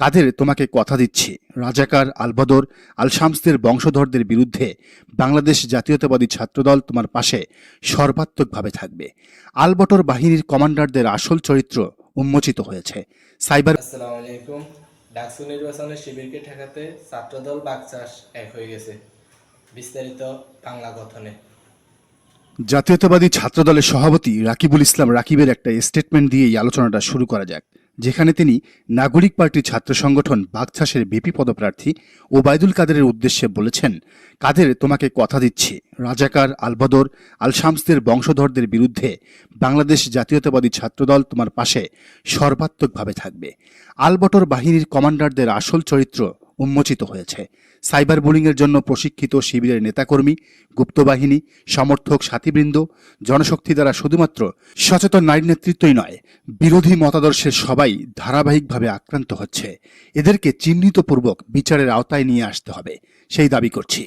কাদের তোমাকে কথা দিচ্ছি? রাজাকার আলবদর আল শামসদের বংশধরদের বিরুদ্ধে বাংলাদেশ জাতীয়তাবাদী ছাত্রদল তোমার পাশে সর্বাত্মকভাবে থাকবে। আলবটর বাহিনীর কমান্ডারদের আসল চরিত্র উন্মোচিত হয়েছে। সাইবার আসসালামু আলাইকুম। ডাকসু নির্বাচনে শিবিরকে ঠেকাতে ছাত্রদল এক হয়ে গেছে। বিস্তারিত বাংলা কথনে জাতীয়তাবাদী ছাত্রদলের সভাপতি রাকিবুল ইসলাম রাকিবের একটা স্টেটমেন্ট দিয়ে এই আলোচনাটা শুরু করা যাক। যেখানে তিনি নাগরিক পার্টির ছাত্র সংগঠন বাগছাসের বিপি পদপ্রার্থী ওবায়দুল কাদেরের উদ্দেশ্যে বলেছেন, কাদের তোমাকে কথা দিচ্ছি। রাজাকার, আলবদর আল শামসদের বংশধরদের বিরুদ্ধে বাংলাদেশ জাতীয়তাবাদী ছাত্রদল তোমার পাশে সর্বাত্মকভাবে থাকবে। আলবটর বাহিনীর কমান্ডারদের আসল চরিত্র উন্মোচিত হয়েছে। সাইবার বুলিংয়ের জন্য প্রশিক্ষিত শিবিরের নেতাকর্মী, গুপ্তবাহিনী, সমর্থক, সাথীবৃন্দ, জনশক্তি দ্বারা শুধুমাত্র সচেতন নারী নেতৃত্বই নয়, বিরোধী মতাদর্শের সবাই ধারাবাহিকভাবে আক্রান্ত হচ্ছে। এদেরকে চিহ্নিতপূর্বক বিচারের আওতায় নিয়ে আসতে হবে, সেই দাবি করছি।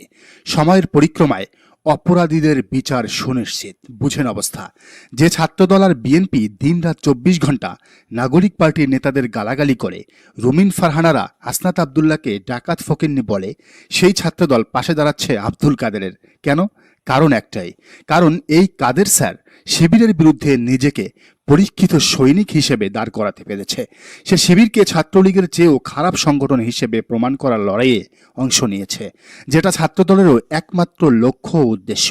সময়ের পরিক্রমায় অপরাধীদের বিচার সুনিশ্চিত। বুঝেন অবস্থা। যে ছাত্রদল আর বিএনপি দিনরাত চব্বিশ ঘণ্টা নাগরিক পার্টির নেতাদের গালাগালি করে, রুমিন ফারহানারা আসনাত আবদুল্লাহকে ডাকাত ফকিন্নি বলে, সেই ছাত্রদল পাশে দাঁড়াচ্ছে আব্দুল কাদেরের। কেন? কারণ একটাই, কারণ এই কাদের স্যার শিবিরের বিরুদ্ধে নিজেকে পরীক্ষিত সৈনিক হিসেবে দাঁড় করাতে পেরেছে। সে শিবিরকে ছাত্রলীগের চেয়েও খারাপ সংগঠন হিসেবে প্রমাণ করার লড়াইয়ে অংশ নিয়েছে, যেটা ছাত্রদলেরও একমাত্র লক্ষ্য ও উদ্দেশ্য।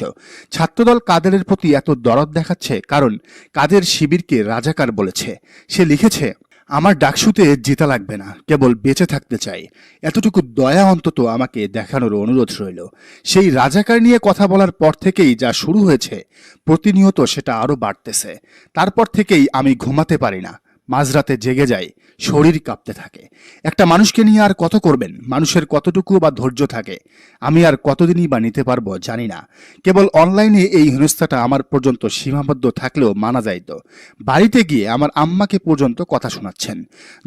ছাত্রদল কাদেরের প্রতি এত দরদ দেখাচ্ছে কারণ কাদের শিবিরকে রাজাকার বলেছে। সে লিখেছে আমার ডাকসুতে জেতা লাগবে না, কেবল বেঁচে থাকতে চাই। এতটুকু দয়া অন্তত আমাকে দেখানোর অনুরোধ রইল। সেই রাজাকার নিয়ে কথা বলার পর থেকেই যা শুরু হয়েছে, প্রতিনিয়ত সেটা আরও বাড়তেছে। তারপর থেকেই আমি ঘুমাতে পারি না। মাঝরাতে জেগে যায়, শরীর কাঁপতে থাকে। একটা মানুষকে নিয়ে আর কত করবেন? মানুষের কতটুকু বা ধৈর্য থাকে? আমি আর কতদিনই বা নিতে পারব জানি না। কেবল অনলাইনে এই হেনস্থাটা আমার পর্যন্ত সীমাবদ্ধ থাকলেও মানা যাইত বাড়িতে গিয়ে আমার আম্মাকে পর্যন্ত কথা শোনাচ্ছেন।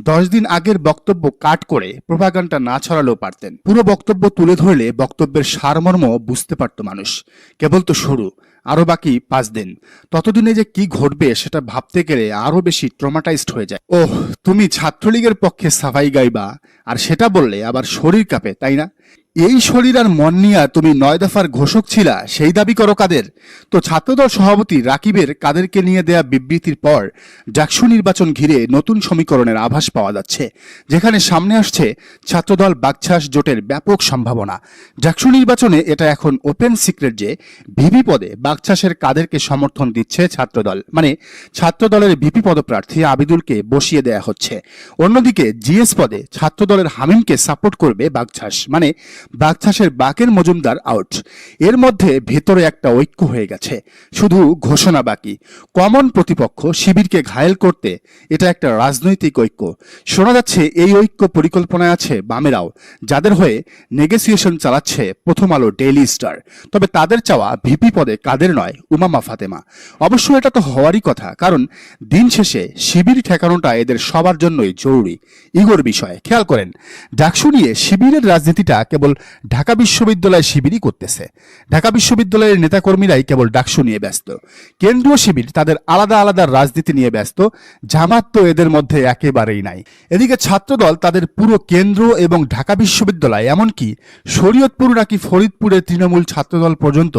দশ দিন আগের বক্তব্য কাট করে প্রভাগানটা না ছড়ালেও পারতেন। পুরো বক্তব্য তুলে ধরলে বক্তব্যের সারমর্ম বুঝতে পারত মানুষ। কেবল তো শুরু। আরও বাকি পাঁচ দিন। ততদিনে যে কি ঘটবে সেটা ভাবতে গেলে আরও বেশি ট্রমাটাইজড হয়ে যায়। ওহ, তুমি ছাত্রলীগের পক্ষে সাফাই গাইবা, আর সেটা বললে আবার শরীর কাঁপে, তাই না? এই শরীর আর মন নিয়া তুমি নয় দফার ঘোষক ছিলা, সেই দাবি করো কাদের? তো ছাত্রদল সভাপতি রাকিবের কাদেরকে নিয়ে দেয়া বিবৃতির পর ডাকসু নির্বাচন ঘিরে নতুন সমীকরণের আভাস পাওয়া যাচ্ছে, যেখানে সামনে আসছে ছাত্রদল বাগছাস জোটের ব্যাপক সম্ভাবনা। ডাকসু নির্বাচনে এটা এখন ওপেন সিক্রেট যে ভিপি পদে বাগছাসের কাদেরকে সমর্থন দিচ্ছে ছাত্রদল মানে ছাত্রদলের ভিপি পদপ্রার্থী আবিদুলকে বসিয়ে দেয়া হচ্ছে। অন্যদিকে জিএস পদে ছাত্রদলের হামিমকে সাপোর্ট করবে বাগছাস মানে বাগছাসের বাকের মজুমদার আউট। এর মধ্যে ভেতরে একটা ঐক্য হয়ে গেছে। শুধু ঘোষণা বাকি। কমন প্রতিপক্ষ শিবিরকে ঘায়েল করতে এটা একটা রাজনৈতিক ঐক্য। শোনা যাচ্ছে এই ঐক্য পরিকল্পনায় আছে বামেরাও, যাদের হয়ে নেগোসিয়েশন চালাচ্ছে প্রথম আলো ডেইলি স্টার। তবে তাদের চাওয়া ভিপি পদে কাদের নয়, উমামা ফাতেমা। অবশ্য এটা তো হওয়ারই কথা, কারণ দিন শেষে শিবির ঠেকানোটা এদের সবার জন্যই জরুরি। ইগোর বিষয়ে খেয়াল করেন, ডাকসু নিয়ে শিবিরের রাজনীতিটা কেবল ঢাকা বিশ্ববিদ্যালয় শিবিরই করতেছে। ঢাকা বিশ্ববিদ্যালয়ের নেতাকর্মীরাই কেবল ডাকসু নিয়ে ব্যস্ত। কেন্দ্রীয় শিবির তাদের আলাদা আলাদা রাজনীতি নিয়ে ব্যস্ত, জামাত তো এদের মধ্যে একেবারেই নাই। এদিকে ছাত্রদল তাদের পুরো কেন্দ্র এবং ঢাকা বিশ্ববিদ্যালয়, এমনকি শরীয়তপুর নাকি ফরিদপুরের তৃণমূল ছাত্রদল পর্যন্ত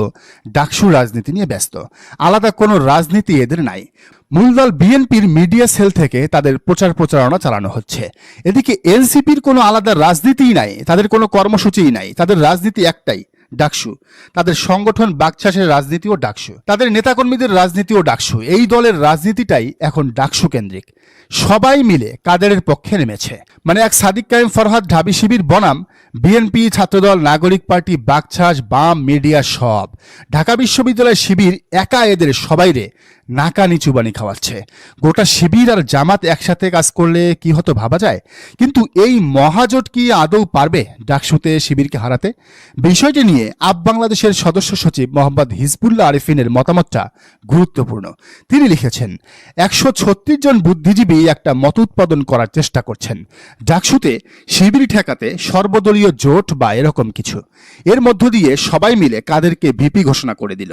ডাকসু রাজনীতি নিয়ে ব্যস্ত। আলাদা কোনো রাজনীতি এদের নাই। মূল দল বিএনপির মিডিয়া সেল থেকে তাদের প্রচার প্রচারণা চালানো হচ্ছে। এদিকে এনসিপির কোনো আলাদা রাজনীতিই নাই, তাদের কোনো কর্মসূচিই নাই, তাদের রাজনীতি একটাই, ডাকসু। তাদের সংগঠন বাকচাষের রাজনীতিও ডাকসু। তাদের নেতাকর্মীদের রাজনীতিও ডাকসু। এই দলের রাজনীতিটাই এখন ডাকসু কেন্দ্রিক। সবাই মিলে কাদেরের পক্ষে নেমেছে। মানে এক সাদিক কায়েম ফরহাদ ঢাবি শিবির বনাম, বিএনপি, ছাত্রদল, নাগরিক পার্টি বাকছাস বাম, মিডিয়া সব। ঢাকা বিশ্ববিদ্যালয় শিবির একা এদের সবাইরে নাকা নিচুবানি খাওয়াচ্ছে। গোটা শিবির আর জামাত একসাথে কাজ করলে কি হতো ভাবা যায়? কিন্তু এই মহাজোট কি আদৌ পারবে ডাকসুতে শিবিরকে হারাতে? বিষয়টি নিয়ে আপ বাংলাদেশের সদস্য সচিব মোহাম্মদ হিজবুল্লাহ আরিফিনের মতামতটা গুরুত্বপূর্ণ। তিনি লিখেছেন, একশো ছত্রিশ জন বুদ্ধিজীবী একটা মত উৎপাদন করার চেষ্টা করছেন। ডাকসুতে শিবির ঠেকাতে সর্বদলীয় জোট বা এরকম কিছু। এর মধ্য দিয়ে সবাই মিলে কাদেরকে ভিপি ঘোষণা করে দিল।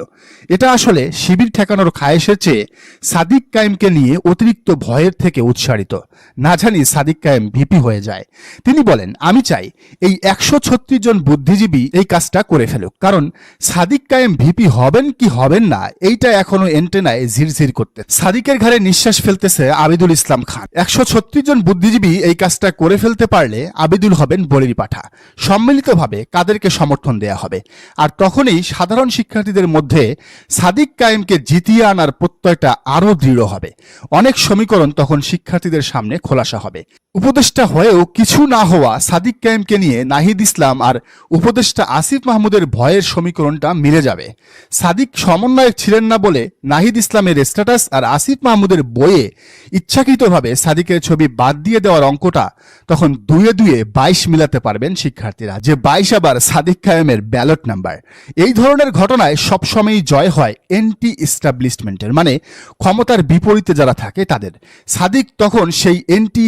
এটা আসলে শিবির ঠেকানোর খায়েশের চেয়ে সাদিক কায়েমকে নিয়ে অতিরিক্ত ভয়ের থেকে উৎসারিত। না জানি সাদিক কায়েম ভিপি হয়ে যায়। তিনি বলেন, আমি চাই এই একশো ছত্রিশ জন বুদ্ধিজীবী এই কাজটা করে ফেলুক। কারণ সাদিক কায়েম ভিপি হবেন কি হবেন না, এইটা এখনও এন্টেনায় ঝিরঝির করতে সাদিকের ঘাড়ে নিঃশ্বাস ফেলতেছে আবিদুল ইসলাম খান। একশো ছত্রিশ জন বুদ্ধিজীবী এই কাজটা করে ফেলতে পারলে আবিদুল হবেন বলির পাঠা সম্মিলিতভাবে কাদেরকে সমর্থন দেয়া হবে। আর তখনই সাধারণ শিক্ষার্থীদের মধ্যে সাদিক কায়েমকে জিতিয়ে আনার প্রত্যয়টা আরও দৃঢ় হবে। অনেক সমীকরণ তখন শিক্ষার্থীদের সামনে খোলাসা হবে। উপদেষ্টা হয়েও কিছু না হওয়া সাদিক কায়েমকে নিয়ে নাহিদ ইসলাম আর উপদেষ্টা আসিফ মাহমুদের ভয়ের সমীকরণটা মিলে যাবে। সাদিক সমন্বয়ক ছিলেন না বলে নাহিদ ইসলামের স্ট্যাটাস আর আসিফ মাহমুদের বইয়ে ইচ্ছাকৃতভাবে সাদিকের ছবি বাদ দিয়ে দেওয়ার অঙ্কটা তখন দুয়ে দুয়ে বাইশ মিলাতে পারবেন শিক্ষার্থীরা। যে বাইশ আবার সাদিক কায়েমের ব্যালট নাম্বার। এই ধরনের ঘটনায় সবসময়ই জয় হয় এন্টি ইস্টাবলিশমেন্টের মানে ক্ষমতার বিপরীতে যারা থাকে তাদের। সাদিক তখন সেই এন্টি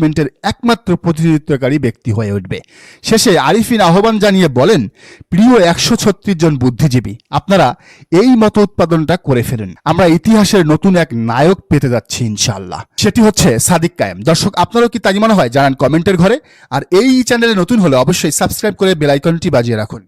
ইস্টাবলিশমেন্টের একমাত্র প্রতিনিধিত্বকারী ব্যক্তি হয়ে উঠবে। শেষে আরিফিন আহ্বান জানিয়ে বলেন, প্রিয় একশো ছত্রিশ জন বুদ্ধিজীবী, আপনারা এই মত উৎপাদনটা করে ফেলেন। আমরা ইতিহাসের নতুন এক নায়ক পেতে যাচ্ছি ইনশাআল্লাহ। সেটি হচ্ছে সাদিক কায়েম। দর্শক, আপনারও কি তাই মনে হয়? জানান কমেন্টের ঘরে। আর এই চ্যানেলে নতুন হলে অবশ্যই সাবস্ক্রাইব করে বেলাইকনটি বাজিয়ে রাখুন।